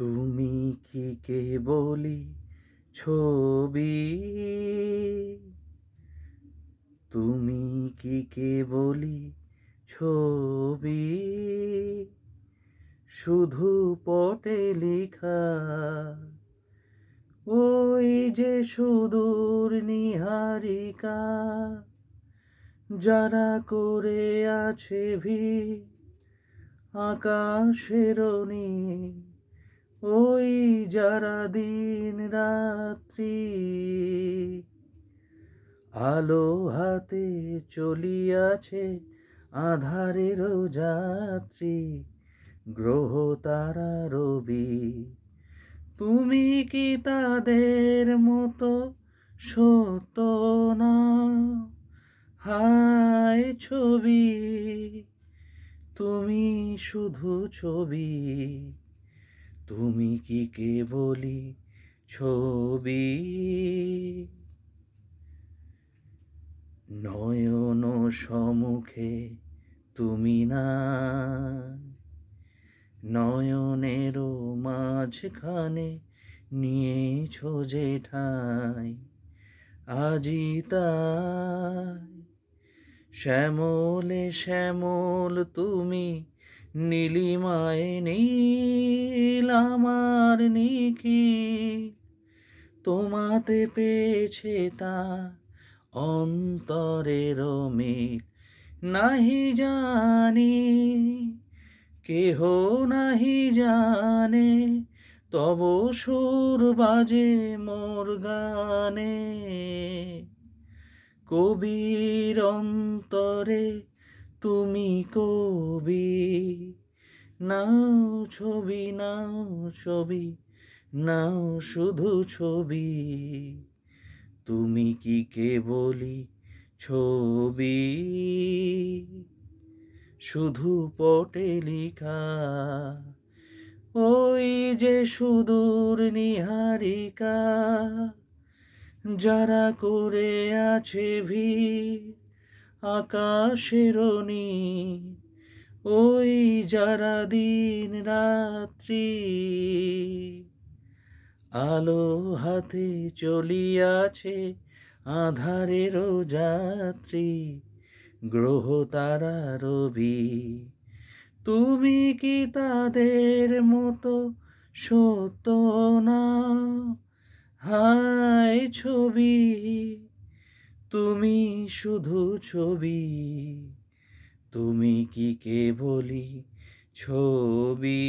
তুমি কি কে বলি ছবি? তুমি কি কে বলি ছবি? শুধু পটে লেখা। ওই যে সুদূর নিহারিকা, যারা করে আছে ভি আকাশের নীল ওই যারা দিন রাত্রি আলো হাতে চলিয়াছে আধারের যাত্রী গ্রহ তারা রবি। তুমি কি তাদের মতো সত না? হায় ছবি, তুমি শুধু ছবি। তুমি কি কে বলি ছবি? নয়ন সম্মুখে তুমি না। নয়নেরও মাঝখানে নিয়েছ যে ঠাই আজি তাই। শ্যামলে শ্যামল তুমি নীলিমায় নীল আমার তোমাতে পেয়েছে তা অন্তরের মেঘ। নাহি জানি, কেহ নাহি জানে, তব সুর বাজে মোর গানে। কবির অন্তরে তুমি কবি, নাও ছবি নাও ছবি, নাও শুধু ছবি। তুমি কি কে বলি ছবি? শুধু পটে লিখা, ওই যে সুদূর নিহারিকা, যারা করে আছে ভিড় আকাশের ওই যারা দিন রাত্রি আলো হাতে চলিয়াছে আধারের যাত্রী, গ্রহ তারা রবি। তুমি কি তাদের মতো সত্য না? হায় ছবি তুমি শুধু ছবি তুমি কি কে বলি ছবি?